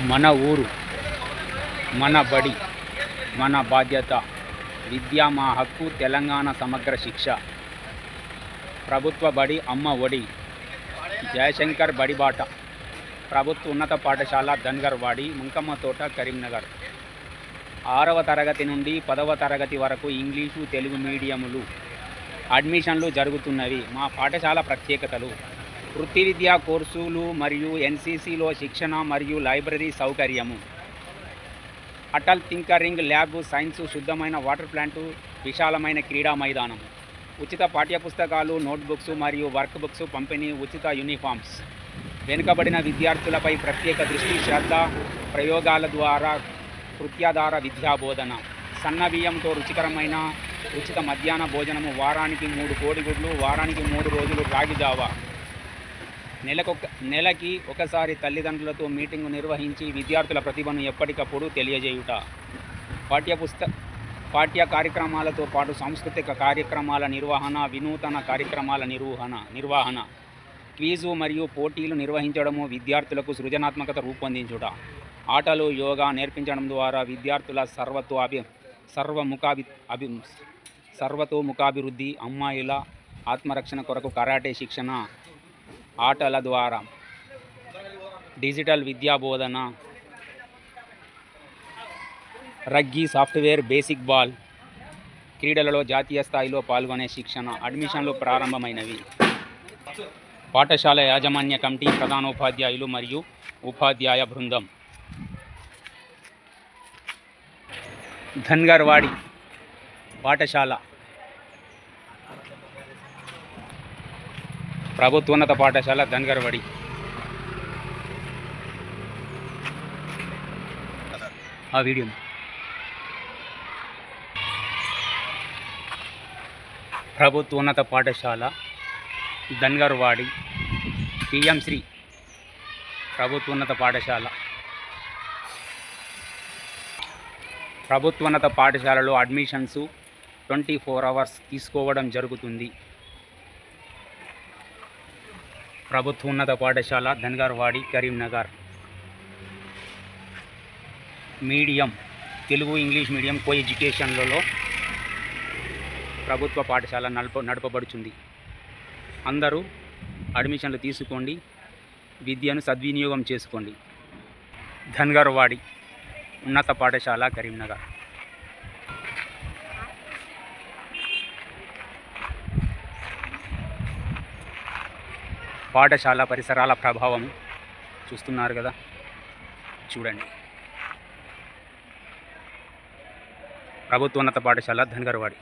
మన ఊరు మన బడి మన బాధ్యత విద్య మా హక్కు తెలంగాణ సమగ్ర శిక్ష. ప్రభుత్వ బడి అమ్మ ఒడి జయశంకర్ బడిబాట ప్రభుత్వ ఉన్నత పాఠశాల ధన్గర్వాడి ముంకమ్మ తోట కరీంనగర్. ఆరవ తరగతి నుండి పదవ తరగతి వరకు ఇంగ్లీషు తెలుగు మీడియములు అడ్మిషన్లు జరుగుతున్నవి. మా పాఠశాల ప్రత్యేకతలు వృత్తి విద్యా కోర్సులు మరియు ఎన్సీసీలో శిక్షణ మరియు లైబ్రరీ సౌకర్యము. అటల్ థింకరింగ్ ల్యాబ్ సైన్స్ శుద్ధమైన వాటర్ ప్లాంటు విశాలమైన క్రీడా మైదానం ఉచిత పాఠ్యపుస్తకాలు నోట్బుక్స్ మరియు వర్క్ బుక్స్ పంపిణీ ఉచిత యూనిఫామ్స్. వెనుకబడిన విద్యార్థులపై ప్రత్యేక దృష్టి శ్రద్ధ ప్రయోగాల ద్వారా కృత్యాధార విద్యా బోధన. సన్న బియ్యంతో రుచికరమైన ఉచిత మధ్యాహ్న భోజనము వారానికి మూడు కోడిగుడ్లు వారానికి మూడు రోజులు రాగిజావా నెలకొక నెలకి ఒకసారి తల్లిదండ్రులతో మీటింగ్ నిర్వహించి విద్యార్థుల ప్రతిభను ఎప్పటికప్పుడు తెలియజేయుట. పాఠ్యపుస్త పాఠ్య కార్యక్రమాలతో పాటు సాంస్కృతిక కార్యక్రమాల నిర్వహణ వినూతన కార్యక్రమాల నిర్వహణ నిర్వహణ క్విజు మరియు పోటీలు నిర్వహించడము విద్యార్థులకు సృజనాత్మకత రూపొందించుట. ఆటలు యోగా నేర్పించడం ద్వారా విద్యార్థుల సర్వతో అభి సర్వముఖాభి అభి సర్వతోముఖాభివృద్ధి అమ్మాయిల ఆత్మరక్షణ కొరకు కరాటే శిక్షణ ఆటల ద్వారా. డిజిటల్ విద్యా బోధన రగ్గీ సాఫ్ట్వేర్ బేసిక్ బాల్ క్రీడలలో జాతీయ స్థాయిలో పాల్గొనే శిక్షణ అడ్మిషన్లు ప్రారంభమైనవి. పాఠశాల యాజమాన్య కమిటీ ప్రధానోపాధ్యాయులు మరియు ఉపాధ్యాయ బృందం. ధన్గర్వాడి పాఠశాల ప్రభుత్వోన్నత పాఠశాల ధన్గర్వడి. ఆ వీడియో ప్రభుత్వోన్నత పాఠశాల ధన్గర్వాడి పిఎం శ్రీ ప్రభుత్వోన్నత పాఠశాల. ప్రభుత్వోన్నత పాఠశాలలో అడ్మిషన్స్ ట్వంటీ ఫోర్ అవర్స్ తీసుకోవడం జరుగుతుంది. ప్రభుత్వ ఉన్నత పాఠశాల Dhangarwadi Karimnagar. Medium Telugu English medium co ఎడ్యుకేషన్లలో ప్రభుత్వ పాఠశాల నడప నడపబడుచుంది. అందరూ అడ్మిషన్లు తీసుకోండి విద్యను సద్వినియోగం చేసుకోండి. ధన్గర్వాడి ఉన్నత పాఠశాల కరీంనగర్. పాఠశాల పరిసరాల ప్రభావం చూస్తున్నారు కదా. చూడండి. ప్రభుత్వోన్నత పాఠశాల ధన్గర్వాడి.